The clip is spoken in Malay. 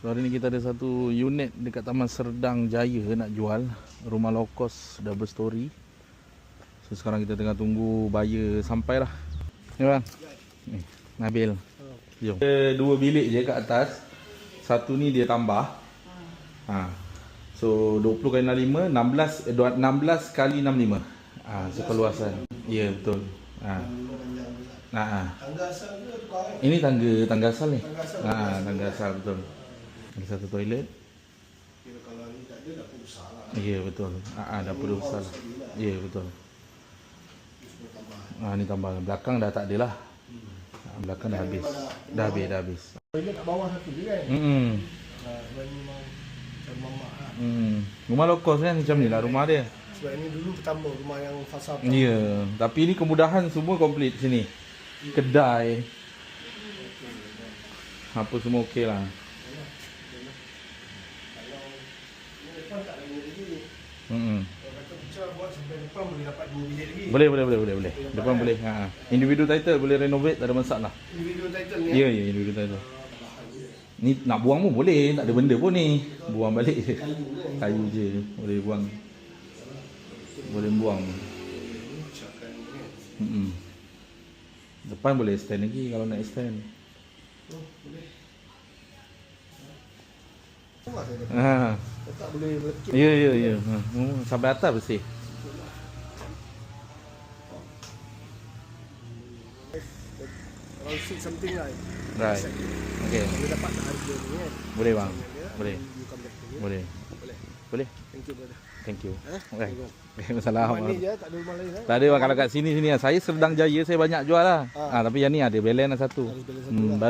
So, hari ni kita ada satu unit dekat Taman Serdang Jaya nak jual. Rumah low cost double story. So sekarang kita tengah tunggu buyer sampai lah. Ni bang. Ni, Nabil. Jom. Ada dua bilik je kat atas. Satu ni dia tambah. Ha. So 20 kali 65, 16 eh, dua- 16 kali 65. Ha, so keluasan. Ya betul. Ha. Nah, ha. Tangga asal ke tukar? Ini tangga tangga asal ni. Tangga asal. Ha, tangga asal betul. Ada satu toilet. Kira kalau ni tak ada dapur besar lah. Ya betul. Ha, ha dapur dia besar. Ya betul. Tambah. Ha ni tambah belakang dah tak ada lah. Ha, belakang dah habis. Dah habis, dah habis. Toilet kat bawah satu je kan? Hmm. Ni memang macam mamak lah. Hmm. Rumah low cost kan macam ni lah rumah dia. Sebab ni dulu pertama rumah yang fasa Ya, yeah. tapi ni kemudahan semua komplit sini. Kedai. Apa semua okey lah. Depan tak ada bilik lagi. Hmm. Kalau pecah buat sampai depan boleh dapat dua bilik lagi. Boleh, boleh, boleh, boleh, boleh. Depan boleh. Ha. ha. Individu title boleh renovate tak ada masalah. Ini video title ni. Ya, ya, individu title. Ni nak buang pun boleh, tak ada benda pun ni. Buang balik je. Kayu je, boleh buang. Boleh buang. Hmm. Depan boleh extend lagi kalau nak extend. Oh, boleh. Rumah saya kata. Ha. Tak boleh melekit. Ya, ya, ya. Ha. Hmm, sampai atas bersih. Around six something lah. Right. Okay. Boleh dapat tak harga ni kan? Boleh bang. Boleh. Boleh. Boleh. Boleh. Thank you brother. Thank you. Eh? Right. Thank Masalah. Rumah ni je, tak ada rumah lain eh? Tak ada bang kalau kat sini sini lah. Saya Serdang Jaya saya banyak jual lah. Ah. Ha, tapi yang ni ada balance lah satu. Harus balance satu Hmm, lah. baru